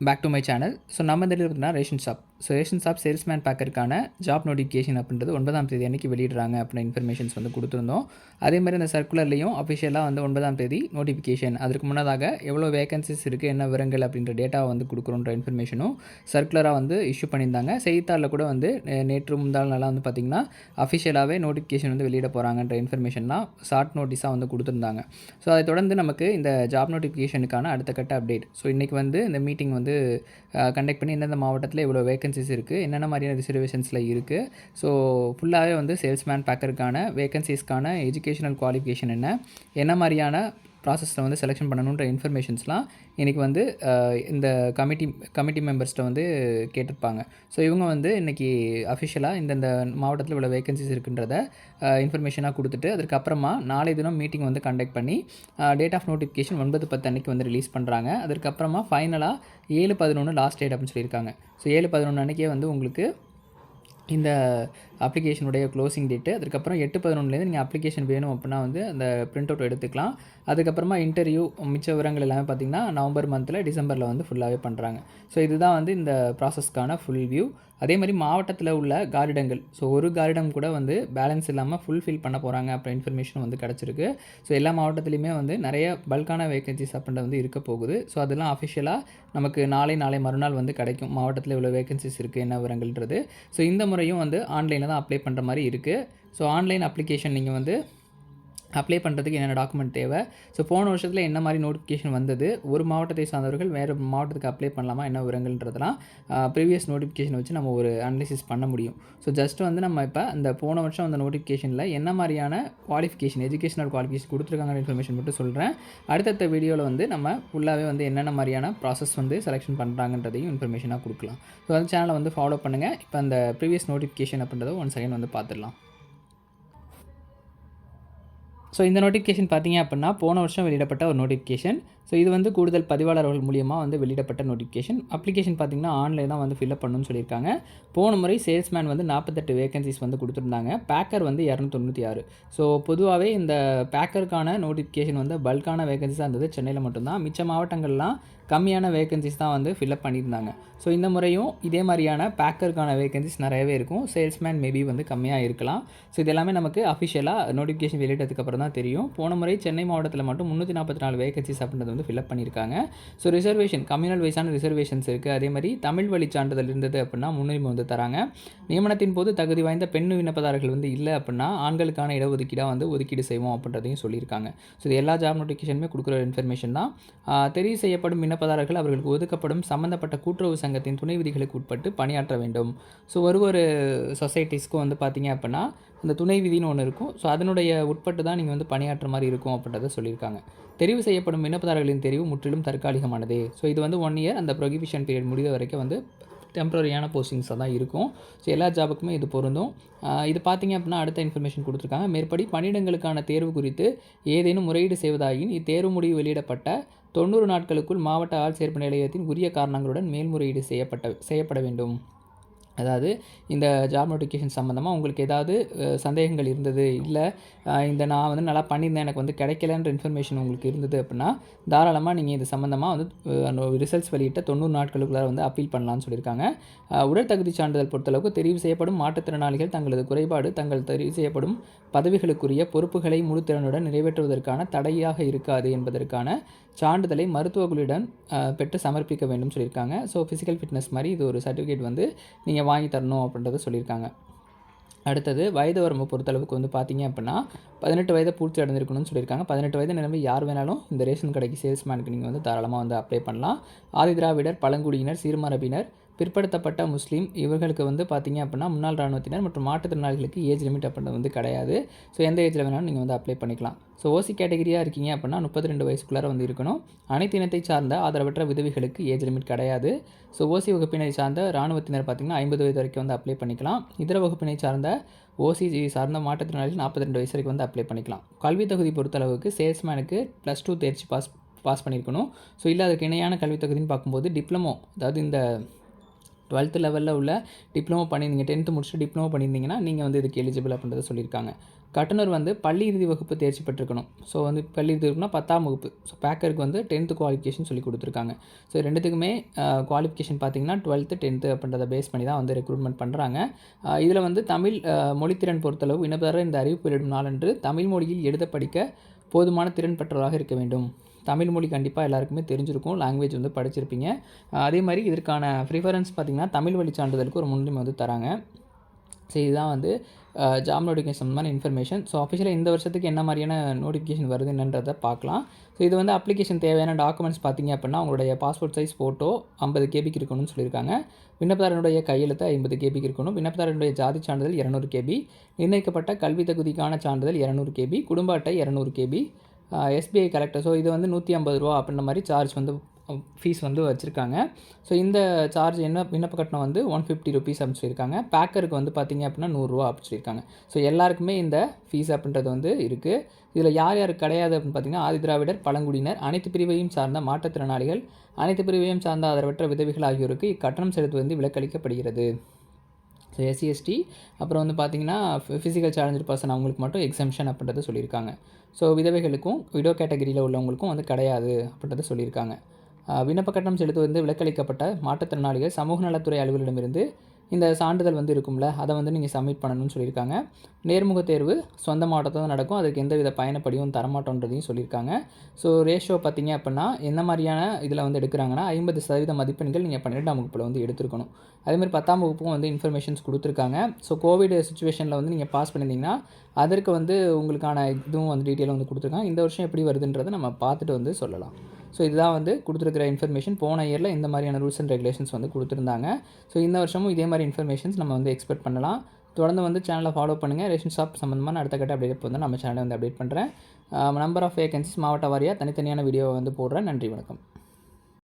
Back to my channel so நம்ம இந்த பார்த்தீங்கன்னா ration shop. So ration shop salesman பேக்கருக்கான job notification அப்படின்றது ஒன்பதாம் தேதி அன்றைக்கி வெளியிடுறாங்க அப்படின்னு இன்ஃபர்மேஷன்ஸ் வந்து கொடுத்துருந்தோம். அதே மாதிரி அந்த சர்க்குலர்லேயும் அஃபிஷியலாக வந்து ஒன்பதாம் தேதி நோட்டிஃபிகேஷன் அதற்கு முன்னதாக எவ்வளோ வேகன்சிஸ் இருக்குது என்ன விவரங்கள் அப்படின்ற டேட்டாவை வந்து கொடுக்குறோன்ற இன்ஃபர்மேஷனும் சர்க்குலராக வந்து இஷ்யூ பண்ணியிருந்தாங்க. செய்தித்தாளில் கூட வந்து நேற்று முந்தாள் நாளாக வந்து பார்த்திங்கன்னா அஃபிஷியலாகவே நோட்டிஃபிகேஷன் வந்து வெளியிட போகிறாங்கன்ற இன்ஃபர்மேஷன்லாம் ஷார்ட் நோட்டீஸாக வந்து கொடுத்துருந்தாங்க. ஸோ அதை தொடர்ந்து நமக்கு இந்த ஜாப் நோட்டிஃபிகேஷனுக்கான அடுத்த கட்ட அப்டேட் ஸோ இன்றைக்கி வந்து இந்த மீட்டிங் வந்து கண்டக்ட் பண்ணி எந்தெந்த மாவட்டத்தில் இவ்வளோ வேகன்சிஸ் இருக்குது என்னென்ன மாதிரியான ரிசர்வேஷன்ஸில் இருக்குது ஸோ ஃபுல்லாகவே வந்து சேல்ஸ்மேன் பேக்கருக்கான வேகன்சிஸ்க்கான எஜுகேஷனல் குவாலிஃபிகேஷன் என்ன? என்ன மாதிரியான ப்ராசஸில் வந்து செலெக்ஷன் பண்ணணுன்ற இன்ஃபர்மேஷன்ஸ்லாம் இன்றைக்கி வந்து இந்த கமிட்டி கமிட்டி மெம்பர்ஸ்கிட்ட வந்து கேட்டிருப்பாங்க. ஸோ இவங்க வந்து இன்றைக்கி அஃபிஷியலாக இந்தந்த மாவட்டத்தில் இவ்வளோ வேகன்சிஸ் இருக்குன்றத இன்ஃபர்மேஷனாக கொடுத்துட்டு அதுக்கப்புறமா நாளை தினம் மீட்டிங் வந்து கண்டக்ட் பண்ணி டேட் ஆஃப் நோட்டிஃபிகேஷன் ஒன்பது பத்து அன்னைக்கு வந்து ரிலீஸ் பண்ணுறாங்க அதுக்கப்புறமா ஃபைனலாக ஏழு பதினொன்று லாஸ்ட் டேட் அப்படின்னு சொல்லியிருக்காங்க. ஸோ ஏழு பதினொன்று அன்றைக்கே வந்து உங்களுக்கு இந்த அப்ளிகேஷனுடைய க்ளோசிங் டேட்டு அதுக்கப்புறம் எட்டு பதினொன்றுலேருந்து நீங்கள் அப்ளிகேஷன் வேணும் அப்படின்னா வந்து அந்த பிரிண்ட் அவுட் எடுத்துக்கலாம். அதுக்கப்புறமா இன்டர்வியூ மிச்ச விவரங்கள் எல்லாமே பார்த்திங்கன்னா நவம்பர் மந்தில் டிசம்பரில் வந்து ஃபுல்லாகவே பண்ணுறாங்க ஸோ இதுதான் வந்து இந்த ப்ராசஸ்க்கான ஃபுல் வியூ அதே மாதிரி மாவட்டத்தில் உள்ள காரிடங்கள் ஸோ ஒரு காரிடம் கூட வந்து பேலன்ஸ் இல்லாமல் ஃபுல்ஃபில் பண்ண போகிறாங்க அப்புறம் இன்ஃபர்மேஷன் வந்து கிடச்சிருக்கு. ஸோ எல்லா மாவட்டத்துலையுமே வந்து நிறைய பல்கான வேகன்சிஸ் அப்படின்ற வந்து இருக்க போகுது. ஸோ அதெல்லாம் அஃபிஷியலாக நமக்கு நாளை நாளை மறுநாள் வந்து கிடைக்கும். மாவட்டத்தில் இவ்வளோ வேகன்சிஸ் இருக்குது என்ன விவரங்கள்ன்றது. ஸோ இந்த முறையும் வந்து ஆன்லைனில் தான் அப்ளை பண்ணுற மாதிரி இருக்குது ஸோ ஆன்லைன் அப்ளிகேஷன் நீங்கள் வந்து அப்ளை பண்ணுறதுக்கு என்னென்ன டாக்குமெண்ட் தேவை? ஸோ போன வருஷத்தில் என்ன மாதிரி நோட்டிஃபிகேஷன் வந்தது? ஒரு மாவட்டத்தை சார்ந்தவர்கள் வேறு மாவட்டத்துக்கு அப்ளை பண்ணலாமா? என்ன விவரங்கள்ன்றதெல்லாம் ப்ரீவியஸ் நோட்டிஃபிகேஷன் வச்சு நம்ம ஒரு அனலிசிஸ் பண்ண முடியும். ஸோ ஜஸ்ட் வந்து நம்ம இப்போ அந்த போன வருஷம் அந்த நோட்டிஃபிகேஷனில் என்ன மாதிரியான குவாலிஃபிகேஷன் எஜுகேஷனல் குவாலிஃபிகேஷன் கொடுத்துருக்காங்க இன்ஃபர்மேஷன் மட்டும் சொல்கிறேன் அடுத்தடுத்த வீடியோவில் வந்து நம்ம ஃபுல்லாகவே வந்து என்னென்ன மாதிரியான ப்ராசஸ் வந்து செலெக்ஷன் பண்ணுறாங்கன்றதையும் இன்ஃபர்மேஷனாக கொடுக்கலாம். ஸோ அந்த சேனலை வந்து ஃபாலோ பண்ணுங்கள் இப்போ அந்த ப்ரீவியஸ் நோட்டிஃபிகேஷன் அப்படின்றத ஒன் செகண்ட் வந்து பார்த்துடலாம். ஸோ இந்த நோட்டிஃபிகேஷன் பார்த்தீங்க அப்படின்னா போன வருஷம் வெளியிடப்பட்ட ஒரு நோட்டிஃபிகேஷன் ஸோ இது வந்து கூடுதல் பதிவாளர்கள் மூலியமாக வந்து வெளியிடப்பட்ட நோட்டிஃபிகேஷன் அப்ளிகேஷன் பார்த்திங்கன்னா ஆன்லைன் தான் வந்து ஃபில்அப் பண்ணணும்னு சொல்லியிருக்காங்க. போன முறை சேல்ஸ்மேன் வந்து நாற்பத்தெட்டு வேகன்சிஸ் வந்து கொடுத்துருந்தாங்க. பேக்கர் வந்து இரநூத்தொண்ணூற்றி ஆறு. ஸோ பொதுவாகவே இந்த பேக்கருக்கான நோட்டிஃபிகேஷன் வந்து பல்கான வேகன்சிஸாக இருந்தது. சென்னையில் மட்டும்தான். மிச்ச மாவட்டங்கள்லாம் கம்மியான வேகன்சிஸ் தான் வந்து ஃபில்அப் பண்ணியிருந்தாங்க. ஸோ இந்த முறையும் இதே மாதிரியான பேக்கருக்கான வேகன்சிஸ் நிறையவே இருக்கும். சேல்ஸ்மேன் மேபி வந்து கம்மியாக இருக்கலாம். ஸோ இது எல்லாமே நமக்கு அஃபிஷியலாக நோட்டிஃபிகேஷன் வெளியிட்டதுக்கப்புறம் தான் தெரியும். போன முறை சென்னை மாவட்டத்தில் மட்டும் முந்நூற்றி நாற்பத்தி நாலு வேகன்சிஸ் அப்படின்றது வந்து ஃபில்அப் பண்ணியிருக்காங்க. ஸோ ரிசர்வேஷன் கம்யூனல் வைஸான ரிசர்வேஷன்ஸ் இருக்குது அதே மாதிரி தமிழ் வழி சான்றிதழ் இருந்தது அப்படின்னா முன்னுரிமை வந்து தராங்க. நியமனத்தின் போது தகுதி வாய்ந்த பெண் விண்ணப்பதாரர்கள் வந்து இல்லை அப்படின்னா ஆண்களுக்கான இடஒதுக்கீடாக வந்து ஒதுக்கீடு செய்வோம் அப்படின்றதையும் சொல்லியிருக்காங்க. ஸோ இது எல்லா ஜாப் நோட்டிஃபிகேஷனுமே கொடுக்குற இன்ஃபர்மேஷன் தான். தெரிவு செய்யப்படும் விண்ணப்பதாரர்கள் அவர்களுக்கு ஒதுக்கப்படும் சம்பந்தப்பட்ட கூட்டுறவு சங்கத்தின் துணை விதிகளுக்கு உட்பட்டு பணியாற்ற வேண்டும். ஸோ ஒரு ஒரு சொசைட்டிஸ்க்கும் வந்து பார்த்தீங்க அப்படின்னா இந்த துணை விதின்னு ஒன்று இருக்கும். ஸோ அதனுடைய உட்பட்டு தான் நீங்கள் வந்து பணியாற்ற மாதிரி இருக்கும் அப்படின்றத சொல்லியிருக்காங்க. தெரிவு செய்யப்படும் விண்ணப்பதாரர்களின் தெரிவு முற்றிலும் தற்காலிகமானது. ஸோ இது வந்து ஒன் இயர் அந்த ப்ரொகிபிஷன் பீரியட் முடிந்த வரைக்கும் வந்து டெம்பரரியான போஸ்டிங்ஸாக தான் இருக்கும். ஸோ எல்லா ஜாபுக்குமே இது பொருந்தும். இது பார்த்தீங்க அப்படின்னா அடுத்த இன்ஃபர்மேஷன் கொடுத்துருக்காங்க. மேற்படி பணியிடங்களுக்கான தேர்வு குறித்து ஏதேனும் முறையீடு செய்வதாயின் இத்தேர்வு முடிவு வெளியிடப்பட்ட தொண்ணூறு நாட்களுக்குள் மாவட்ட ஆள் சேர்ப்பு நிலையத்தின் உரிய காரணங்களுடன் மேல்முறையீடு செய்யப்பட்ட செய்யப்பட வேண்டும். அதாவது இந்த ஜாப் நோட்டிஃபிகேஷன் சம்மந்தமாக உங்களுக்கு ஏதாவது சந்தேகங்கள் இருந்தது இல்லை இந்த நான் வந்து நல்லா பண்ணியிருந்தேன் எனக்கு வந்து கிடைக்கலன்ற இன்ஃபர்மேஷன் உங்களுக்கு இருந்தது அப்படின்னா தாராளமாக நீங்கள் இது சம்மந்தமாக வந்து ரிசல்ட்ஸ் வெளியிட்ட தொண்ணூறு நாட்களுக்குள்ளார வந்து அப்பீல் பண்ணலாம்னு சொல்லியிருக்காங்க. உடல் தகுதி சான்றிதழ் பொறுத்தளவுக்கு தெரிவு செய்யப்படும் மாற்றுத்திறனாளிகள் தங்களது குறைபாடு தங்கள் தெரிவு செய்யப்படும் பதவிகளுக்குரிய பொறுப்புகளை முழு திறனுடன் நிறைவேற்றுவதற்கான தடையாக இருக்காது என்பதற்கான சான்றிதழை மருத்துவ பெற்று சமர்ப்பிக்க வேண்டும் சொல்லியிருக்காங்க. ஸோ ஃபிசிக்கல் ஃபிட்னஸ் மாதிரி இது ஒரு சர்டிஃபிகேட் வந்து நீங்கள் வாங்கி தரணும் அப்படின்றத சொல்லியிருக்காங்க. அடுத்தது வயது வரம்பு பொறுத்தளவுக்கு வந்து பார்த்தீங்க அப்படின்னா பதினெட்டு வயதை பூர்த்தி அடைஞ்சிருக்கணும்னு சொல்லியிருக்காங்க. பதினெட்டு வயது நிலைமை யார் வேணாலும் இந்த ரேஷன் கடைக்கு சேல்ஸ்மேனுக்கு நீங்கள் வந்து தாராளமாக வந்து அப்ளை பண்ணலாம். ஆதிதிராவிடர் பழங்குடியினர் சீர்மரபினர் பிற்படுத்தப்பட்ட முஸ்லீம் இவர்களுக்கு வந்து பார்த்தீங்க அப்படின்னா முன்னாள் இராணுவத்தினர் மற்றும் மாற்றுத்திறனாளிகளுக்கு ஏஜ் லிமிட் அப்படின்றது வந்து கிடையாது. ஸோ எந்த ஏஜில் வேணாலும் நீங்கள் வந்து அப்ளை பண்ணிக்கலாம். ஸோ ஓசி கேட்டகரியாக இருக்கீங்க அப்படின்னா முப்பத்தி ரெண்டு வயசுக்குள்ளார வந்து இருக்கணும். அனைத்து இனத்தை சார்ந்த ஆதரவற்ற விதவிகளுக்கு ஏஜ் லிமிட் கிடையாது. ஸோ ஓசி வகுப்பினை சார்ந்த இராணுவத்தினர் பார்த்திங்கன்னா ஐம்பது வயது வரைக்கும் வந்து அப்ளை பண்ணிக்கலாம். இதர வகுப்பினை சார்ந்த ஓசி சார்ந்த மாற்றுத்திறனாளிகள் நாற்பத்தி ரெண்டு வயசு வரைக்கும் வந்து அப்ளை பண்ணிக்கலாம். கல்வி தகுதி பொறுத்தளவுக்கு சேல்ஸ்மேனுக்கு ப்ளஸ் டூ தேர்ச்சி பாஸ் பாஸ் பண்ணியிருக்கணும். ஸோ இல்லை அதுக்கு இணையான கல்வித்தொகுதின்னு தகுதின்னு பார்க்கும்போது டிப்ளமோ அதாவது இந்த டுவெல்த்து லெவலில் உள்ள டிப்ளமோ பண்ணியிருந்தீங்க டென்த்து முடிச்சுட்டு டிப்ளமோ பண்ணியிருந்தீங்கன்னா நீங்கள் வந்து இதுக்கு எலிஜிபிள் அப்படின்றத சொல்லியிருக்காங்க. கட்டுனர் வந்து பள்ளி இறுதி வகுப்பு தேர்ச்சி பெற்றிருக்கணும். ஸோ வந்து பள்ளி இறுதி வகுப்புனா பத்தாம் வகுப்பு. ஸோ பேக்கருக்கு வந்து டென்த்து குவாலிஃபிகேஷன் சொல்லி கொடுத்துருக்காங்க. ஸோ ரெண்டுத்துக்குமே குவாலிஃபிகேஷன் பார்த்தீங்கன்னா டுவெல்த்து டென்த்து அப்படின்றத பேஸ் பண்ணி தான் வந்து ரெக்ரூட்மெண்ட் பண்ணுறாங்க இதில் வந்து தமிழ் மொழித்திறன் பொறுத்தளவு விண்ணப்பதாரர் இந்த அறிவிப்பு வெளியிடும் நாளன்று தமிழ் மொழியில் எழுத படிக்க போதுமான திறன் பெற்றவராக இருக்க வேண்டும். தமிழ் மொழி கண்டிப்பாக எல்லாருக்குமே தெரிஞ்சிருக்கும் லாங்குவேஜ் வந்து படிச்சிருப்பீங்க. அதே மாதிரி இதற்கான ப்ரிஃபரன்ஸ் பார்த்தீங்கன்னா தமிழ் வழி சான்றிதழுக்கு ஒரு முன்னுரிமை வந்து தராங்க. ஸோ இதுதான் வந்து ஜாப் நோட்டிஃபிகேஷன் சம்மந்தமான இன்ஃபர்மேஷன் ஸோ அஃபிஷியலாக இந்த வருஷத்துக்கு என்ன மாதிரியான நோட்டிஃபிகேஷன் வருது என்னன்றதை பார்க்கலாம். ஸோ இது வந்து அப்ளிகேஷன் தேவையான டாக்குமெண்ட்ஸ் பார்த்தீங்க அப்படின்னா உங்களுடைய பாஸ்போர்ட் சைஸ் ஃபோட்டோ ஐம்பது கேபிக்கு இருக்கணும்னு சொல்லியிருக்காங்க. விண்ணப்பதாரனுடைய கையெழுத்து ஐம்பது கேபிக்கு இருக்கணும். விண்ணப்பதாரனுடைய ஜாதி சான்றிதழ் இரநூறு கேபி நிர்ணயிக்கப்பட்ட கல்வி தகுதிக்கான சான்றிதழ் இரநூறு கேபி குடும்ப அட்டை இரநூறு கேபி எஸ்பிஐ கலெக்டர் ஸோ இது வந்து நூற்றி ஐம்பது ரூபா அப்படின்ற மாதிரி சார்ஜ் வந்து ஃபீஸ் வந்து வச்சுருக்காங்க. ஸோ இந்த சார்ஜ் என்ன விண்ணப்ப கட்டணம் வந்து ஒன் ஃபிஃப்டி ருபீஸ் அப்படின்னு சொல்லியிருக்காங்க. பேக்கருக்கு வந்து பார்த்திங்க அப்படின்னா நூறுரூவா அப்படின்னு சொல்லியிருக்காங்க. ஸோ எல்லாருக்குமே இந்த ஃபீஸ் அப்படின்றது வந்து இருக்குது இதில் யார் யார் கிடையாது அப்படின்னு பார்த்தீங்கன்னா ஆதிதிராவிடர் பழங்குடியினர் அனைத்து பிரிவையும் சார்ந்த மாற்றுத்திறனாளிகள் அனைத்து பிரிவையும் சார்ந்த ஆதரவற்ற விதவிகள் ஆகியோருக்கு இக்கட்டணம் செலுத்துவது வந்து விலக்களிக்கப்படுகிறது. ஸோ எஸ்சிஎஸ்டி அப்புறம் வந்து பார்த்தீங்கன்னா ஃபிசிக்கல் சேலஞ்சர் பர்சன் அவங்களுக்கு மட்டும் எக்ஸம்ஷன் அப்படின்றத சொல்லியிருக்காங்க. ஸோ விதவைகளுக்கும் விடோ கேட்டகரியில் உள்ளவங்களுக்கும் வந்து கிடையாது அப்படின்றத சொல்லியிருக்காங்க. விண்ணப்ப கட்டணம் செலுத்துவது வந்து விலக்களிக்கப்பட்ட மாற்றுத்திறனாளிகள் சமூக நலத்துறை அலுவலரிடமிருந்து இந்த சான்றிதழ் வந்து இருக்கும்ல அதை வந்து நீங்கள் சப்மிட் பண்ணணும்னு சொல்லியிருக்காங்க. நேர்முக தேர்வு சொந்த மாவட்டத்தில் தான் நடக்கும் அதுக்கு எந்தவித பயணப்படியும் தரமாட்டோன்றதையும் சொல்லியிருக்காங்க. ஸோ ரேஷியோ பார்த்தீங்க அப்படின்னா என்ன மாதிரியான இதில் வந்து எடுக்கிறாங்கன்னா ஐம்பது சதவீத மதிப்பெண்கள் நீங்கள் பன்னிரெண்டாம் வகுப்பில் வந்து எடுத்துருக்கணும். அதேமாதிரி பத்தாம் வகுப்பும் வந்து இன்ஃபர்மேஷன்ஸ் கொடுத்துருக்காங்க. ஸோ கோவிட் சுச்சுவேஷனில் வந்து நீங்கள் பாஸ் பண்ணியிருந்தீங்கன்னா அதற்கு வந்து உங்களுக்கான இதுவும் வந்து டீட்டெயில் வந்து கொடுத்துருக்காங்க. இந்த வருஷம் எப்படி வருதுன்றதை நம்ம பார்த்துட்டு வந்து சொல்லலாம். ஸோ இதுதான் வந்து கொடுத்துருக்கிற இன்ஃபர்மேஷன் போன இயரில் இந்த மாதிரியான ரூல்ஸ் அண்ட் ரெகுலேஷன்ஸ் வந்து கொடுத்துருந்தாங்க. ஸோ இந்த வருஷமும் இதே மாதிரி இன்ஃபர்மேஷன்ஸ் நம்ம வந்து எக்ஸ்பெக்ட் பண்ணலாம். தொடர்ந்து வந்து சேனலை ஃபாலோ பண்ணுங்கள் ரேஷன் ஷாப் சம்மந்தமான அடுத்த கட்ட அப்டேட் வந்து நம்ம சேனலை வந்து அப்டேட் பண்ணுறேன் நம்பர் ஆஃப் வேகன்சிஸ் மாவட்ட வாரியாக தனித்தனியான வீடியோவை வந்து போடுறேன். நன்றி வணக்கம்.